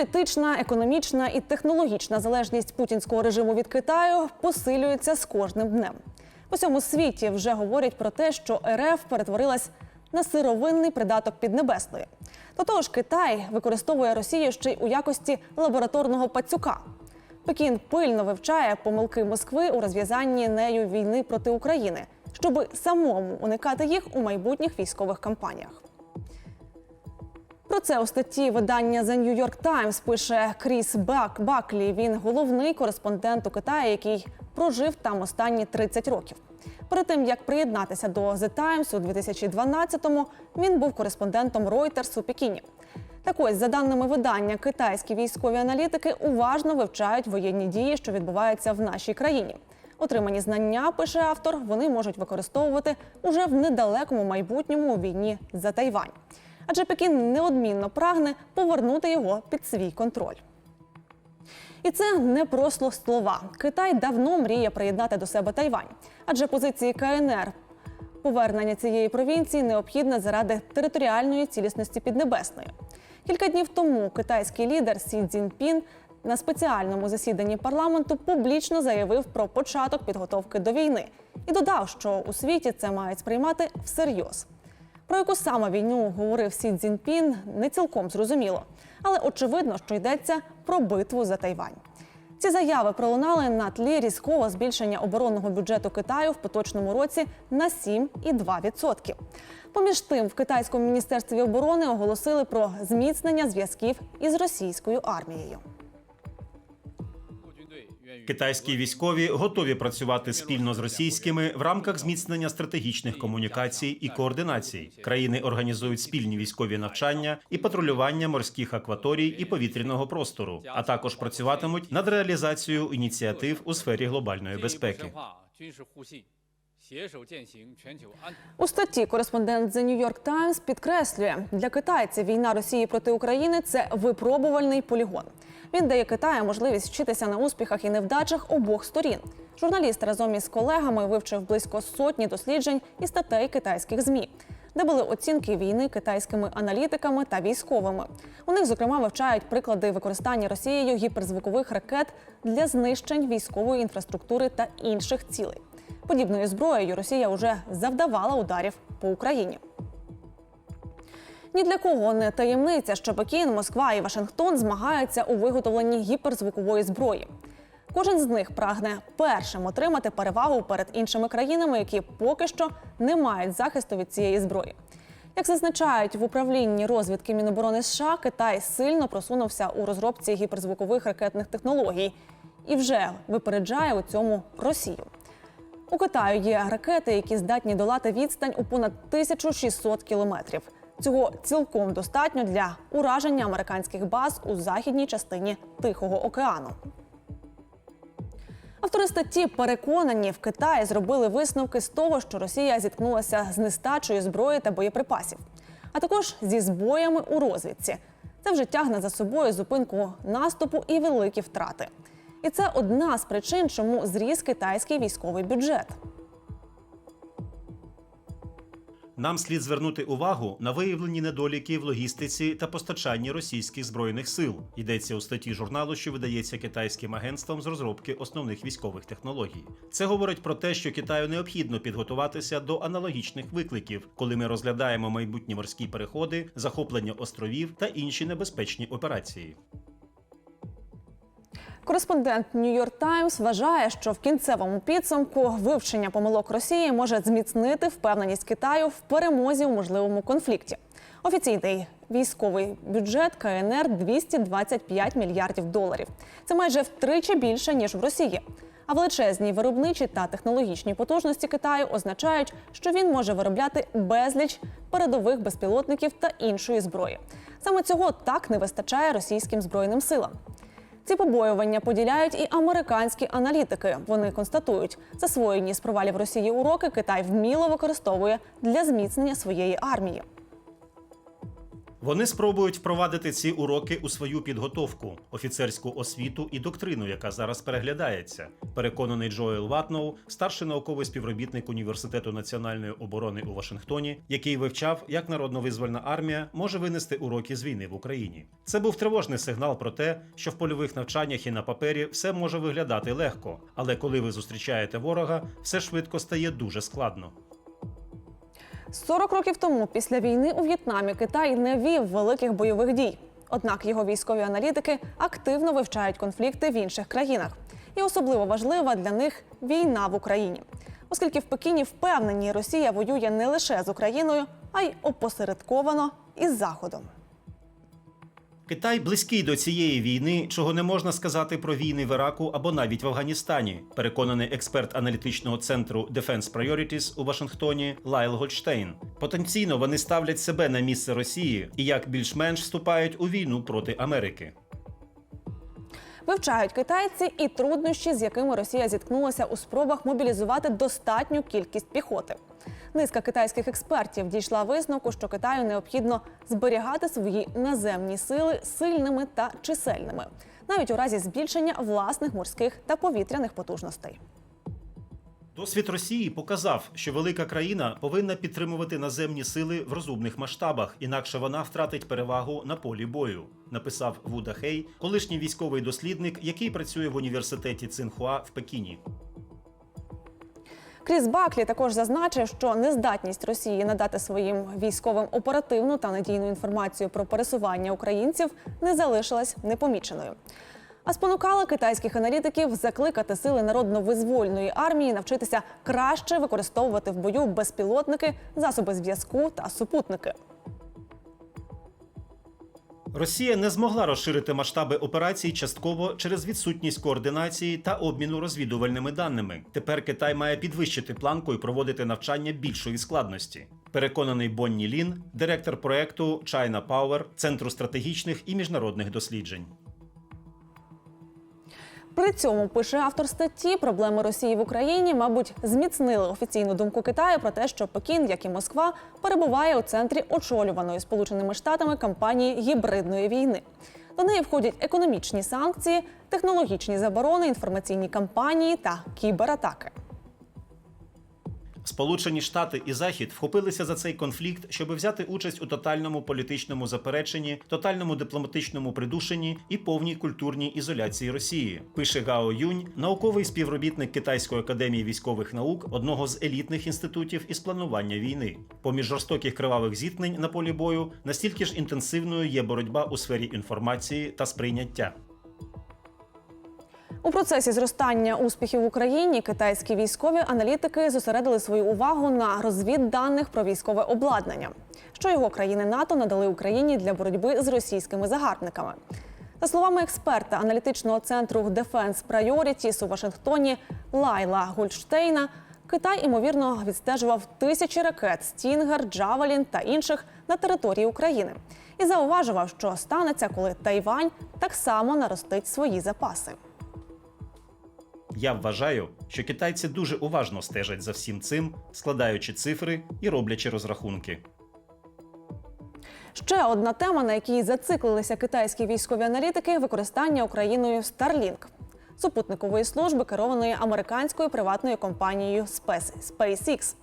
Політична, економічна і технологічна залежність путінського режиму від Китаю посилюється з кожним днем. В усьому світі вже говорять про те, що РФ перетворилась на сировинний придаток Піднебесної. До того ж, Китай використовує Росію ще й у якості лабораторного пацюка. Пекін пильно вивчає помилки Москви у розв'язанні нею війни проти України, щоби самому уникати їх у майбутніх військових кампаніях. Про це у статті видання The New York Times пише Кріс Бак Баклі. Він головний кореспондент у Китаї, який прожив там останні 30 років. Перед тим як приєднатися до The Times у 2012-му, він був кореспондентом Reuters у Пекіні. Так ось, за даними видання, китайські військові аналітики уважно вивчають воєнні дії, що відбуваються в нашій країні. Отримані знання, пише автор, вони можуть використовувати уже в недалекому майбутньому у війні за Тайвань. Адже Пекін неодмінно прагне повернути його під свій контроль. І це не просто слова. Китай давно мріє приєднати до себе Тайвань, адже позиції КНР повернення цієї провінції необхідне заради територіальної цілісності Піднебесної. Кілька днів тому китайський лідер Сі Цзіньпін на спеціальному засіданні парламенту публічно заявив про початок підготовки до війни і додав, що у світі це мають сприймати всерйоз. Про яку саме війну говорив Сі Цзіньпін, не цілком зрозуміло, але очевидно, що йдеться про битву за Тайвань. Ці заяви пролунали на тлі різкого збільшення оборонного бюджету Китаю в поточному році на 7,2%. Поміж тим, в китайському міністерстві оборони оголосили про зміцнення зв'язків із російською армією. Китайські військові готові працювати спільно з російськими в рамках зміцнення стратегічних комунікацій і координацій. Країни організують спільні військові навчання і патрулювання морських акваторій і повітряного простору, а також працюватимуть над реалізацією ініціатив у сфері глобальної безпеки. У статті кореспондент The New York Times підкреслює для китайців війна Росії проти України це випробувальний полігон. Він дає Китаю можливість вчитися на успіхах і невдачах обох сторін. Журналіст разом із колегами вивчив близько сотні досліджень і статей китайських змі. Де були оцінки війни китайськими аналітиками та військовими. У них, зокрема, вивчають приклади використання Росією гіперзвукових ракет для знищень військової інфраструктури та інших цілей. Подібною зброєю Росія вже завдавала ударів по Україні. Ні для кого не таємниця, що Пекін, Москва і Вашингтон змагаються у виготовленні гіперзвукової зброї. Кожен з них прагне першим отримати перевагу перед іншими країнами, які поки що не мають захисту від цієї зброї. Як зазначають в управлінні розвідки Міноборони США, Китай сильно просунувся у розробці гіперзвукових ракетних технологій і вже випереджає у цьому Росію. У Китаю є ракети, які здатні долати відстань у понад 1600 кілометрів. Цього цілком достатньо для ураження американських баз у західній частині Тихого океану. Автори статті переконані, в Китаї зробили висновки з того, що Росія зіткнулася з нестачею зброї та боєприпасів, а також зі збоями у розвідці. Це вже тягне за собою зупинку наступу і великі втрати. І це одна з причин, чому зріс китайський військовий бюджет. Нам слід звернути увагу на виявлені недоліки в логістиці та постачанні російських збройних сил. Йдеться у статті журналу, що видається китайським агентством з розробки основних військових технологій. Це говорить про те, що Китаю необхідно підготуватися до аналогічних викликів, коли ми розглядаємо майбутні морські переходи, захоплення островів та інші небезпечні операції. Кореспондент York Times вважає, що в кінцевому підсумку вивчення помилок Росії може зміцнити впевненість Китаю в перемозі у можливому конфлікті. Офіційний військовий бюджет КНР 225 мільярдів доларів. Це майже втричі більше ніж в Росії. А величезні виробничі та технологічні потужності Китаю означають, що він може виробляти безліч передових безпілотників та іншої зброї. Саме цього так не вистачає російським збройним силам. Ці побоювання поділяють і американські аналітики. Вони констатують, засвоєні з провалів Росії уроки Китай вміло використовує для зміцнення своєї армії. Вони спробують впровадити ці уроки у свою підготовку, офіцерську освіту і доктрину, яка зараз переглядається. Переконаний Джоел Ватноу, старший науковий співробітник університету національної оборони у Вашингтоні, який вивчав, як народно-визвольна армія може винести уроки з війни в Україні. Це був тривожний сигнал про те, що в польових навчаннях і на папері все може виглядати легко, але коли ви зустрічаєте ворога, все швидко стає дуже складно. 40 років тому, після війни у В'єтнамі, Китай не вів великих бойових дій. Однак його військові аналітики активно вивчають конфлікти в інших країнах. І особливо важлива для них війна в Україні, оскільки в Пекіні впевнені, Росія воює не лише з Україною, а й опосередковано із Заходом. Китай близький до цієї війни, чого не можна сказати про війни в Іраку або навіть в Афганістані. Переконаний експерт аналітичного центру Defense Priorities у Вашингтоні Лайл Гольштейн. Потенційно вони ставлять себе на місце Росії і як більш-менш вступають у війну проти Америки. Вивчають китайці і труднощі, з якими Росія зіткнулася у спробах мобілізувати достатню кількість піхоти. Низка китайських експертів дійшла висновку, що Китаю необхідно зберігати свої наземні сили сильними та чисельними, навіть у разі збільшення власних морських та повітряних потужностей. Досвід Росії показав, що велика країна повинна підтримувати наземні сили в розумних масштабах, інакше вона втратить перевагу на полі бою. Написав Вуда Хей, колишній військовий дослідник, який працює в університеті Цинхуа в Пекіні. Кріс Баклі також зазначив, що нездатність Росії надати своїм військовим оперативну та надійну інформацію про пересування українців не залишилась непоміченою. А спонукала китайських аналітиків закликати сили народно-визвольної армії навчитися краще використовувати в бою безпілотники, засоби зв'язку та супутники. Росія не змогла розширити масштаби операцій частково через відсутність координації та обміну розвідувальними даними. Тепер Китай має підвищити планку і проводити навчання більшої складності. Переконаний Бонні Лін, директор проекту China Power, Центру стратегічних і міжнародних досліджень. При цьому пише автор статті, проблеми Росії в Україні, мабуть, зміцнили офіційну думку Китаю про те, що Пекін, як і Москва, перебуває у центрі очолюваної Сполученими Штатами кампанії гібридної війни. До неї входять економічні санкції, технологічні заборони, інформаційні кампанії та кібератаки. Сполучені Штати і Захід вхопилися за цей конфлікт, щоб взяти участь у тотальному політичному запереченні, тотальному дипломатичному придушенні і повній культурній ізоляції Росії. Пише Гао Юнь, науковий співробітник Китайської академії військових наук, одного з елітних інститутів із планування війни. Поміж жорстоких кривавих зіткнень на полі бою настільки ж інтенсивною є боротьба у сфері інформації та сприйняття. У процесі зростання успіхів в Україні китайські військові аналітики зосередили свою увагу на розвідданих про військове обладнання, що його країни НАТО надали Україні для боротьби з російськими загарбниками. За словами експерта аналітичного центру Defense Priorities у Вашингтоні Лайла Гольштейна, Китай ймовірно відстежував тисячі ракет Стінгер, Джавелін та інших на території України і зауважував, що станеться, коли Тайвань так само наростить свої запаси. Я вважаю, що китайці дуже уважно стежать за всім цим, складаючи цифри і роблячи розрахунки. Ще одна тема, на якій зациклилися китайські військові аналітики використання Україною Starlink – супутникової служби, керованої американською приватною компанією Space- SpaceX.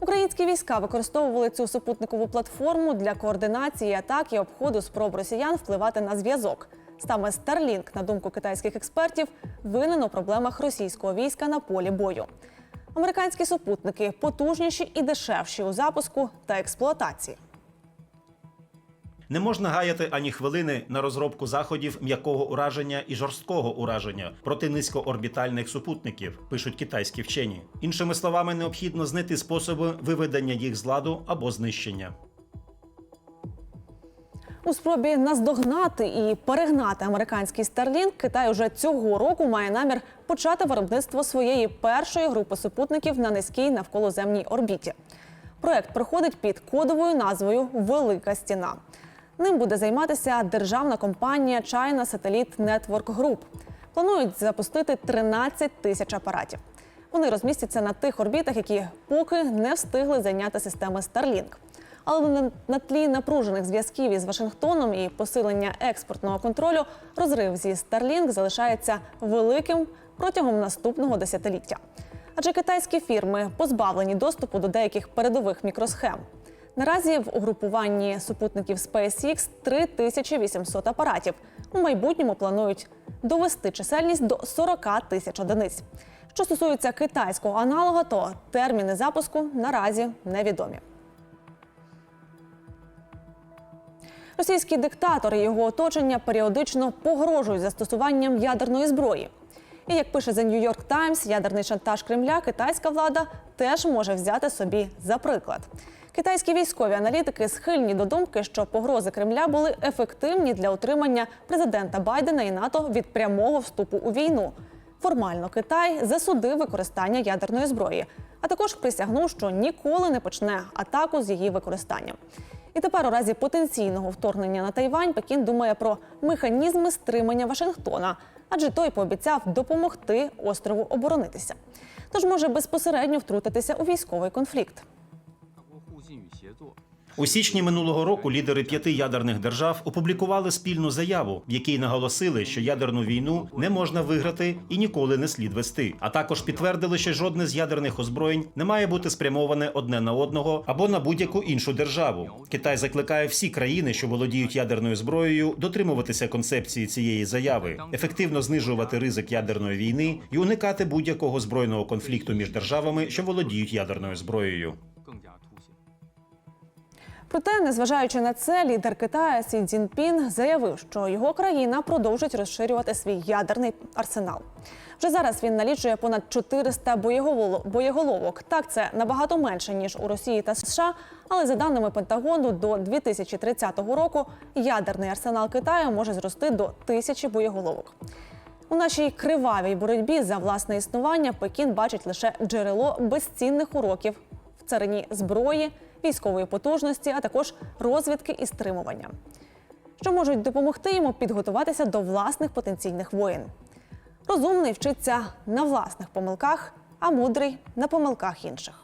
Українські війська використовували цю супутникову платформу для координації атак і обходу спроб росіян впливати на зв'язок. Саме Starlink, на думку китайських експертів, винен у проблемах російського війська на полі бою. Американські супутники потужніші і дешевші у запуску та експлуатації. Не можна гаяти ані хвилини на розробку заходів м'якого ураження і жорсткого ураження проти низькоорбітальних супутників, пишуть китайські вчені. Іншими словами, необхідно знайти способи виведення їх з ладу або знищення. У спробі наздогнати і перегнати американський Starlink Китай уже цього року має намір почати виробництво своєї першої групи супутників на низькій навколоземній орбіті. Проект проходить під кодовою назвою Велика стіна. Ним буде займатися державна компанія China Satellite Network Group. Планують запустити 13 тисяч апаратів. Вони розмістяться на тих орбітах, які поки не встигли зайняти системи Starlink. Але на, тлі напружених зв'язків із Вашингтоном і посилення експортного контролю розрив зі Starlink залишається великим протягом наступного десятиліття. Адже китайські фірми позбавлені доступу до деяких передових мікросхем. Наразі в угрупуванні супутників SpaceX 3800 апаратів. У майбутньому планують довести чисельність до 40 тисяч одиниць. Що стосується китайського аналога, то терміни запуску наразі невідомі. Російський диктатор і його оточення періодично погрожують застосуванням ядерної зброї. І як пише The New York Times, ядерний шантаж Кремля китайська влада теж може взяти собі за приклад. Китайські військові аналітики схильні до думки, що погрози Кремля були ефективні для утримання президента Байдена і НАТО від прямого вступу у війну. Формально Китай засудив використання ядерної зброї, а також присягнув, що ніколи не почне атаку з її використанням. І тепер, у разі потенційного вторгнення на Тайвань, Пекін думає про механізми стримання Вашингтона, адже той пообіцяв допомогти острову оборонитися. Тож може безпосередньо втрутитися у військовий конфлікт. У січні минулого року лідери п'яти ядерних держав опублікували спільну заяву, в якій наголосили, що ядерну війну не можна виграти і ніколи не слід вести. А також підтвердили, що жодне з ядерних озброєнь не має бути спрямоване одне на одного або на будь-яку іншу державу. Китай закликає всі країни, що володіють ядерною зброєю, дотримуватися концепції цієї заяви, ефективно знижувати ризик ядерної війни і уникати будь-якого збройного конфлікту між державами, що володіють ядерною зброєю. Проте, незважаючи на це, лідер Китаю Сі Цзіньпін заявив, що його країна продовжить розширювати свій ядерний арсенал. Вже зараз він налічує понад 400 боєголовок. Так це набагато менше ніж у Росії та США. Але за даними Пентагону, до 2030 року ядерний арсенал Китаю може зрости до тисячі боєголовок. У нашій кривавій боротьбі за власне існування Пекін бачить лише джерело безцінних уроків в царині зброї військової потужності, а також розвідки і стримування, що можуть допомогти йому підготуватися до власних потенційних воєн. Розумний вчиться на власних помилках, а мудрий на помилках інших.